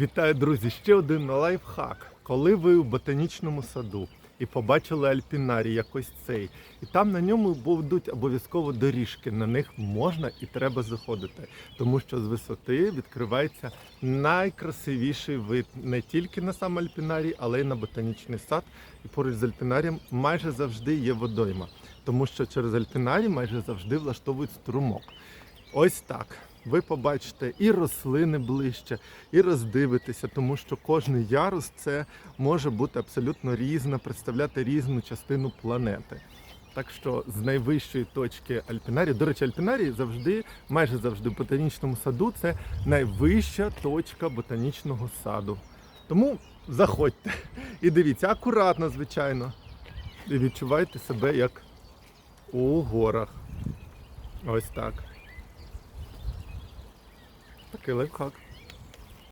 Вітаю, друзі! Ще один лайфхак. Коли ви у ботанічному саду і побачили альпінарій якось цей, і там на ньому будуть обов'язково доріжки. На них можна і треба заходити, тому що з висоти відкривається найкрасивіший вид не тільки на сам альпінарій, але й на ботанічний сад. І поруч з альпінарієм майже завжди є водойма, тому що через альпінарій майже завжди влаштовують струмок. Ось так. Ви побачите і рослини ближче, і роздивитеся, тому що кожний ярус це може бути абсолютно різна, представляти різну частину планети. Так що з найвищої точки альпінарії, до речі, альпінарій завжди, майже завжди в ботанічному саду це найвища точка ботанічного саду. Тому заходьте і дивіться акуратно, звичайно. І відчувайте себе як у горах. Ось так. Такий лайфхак.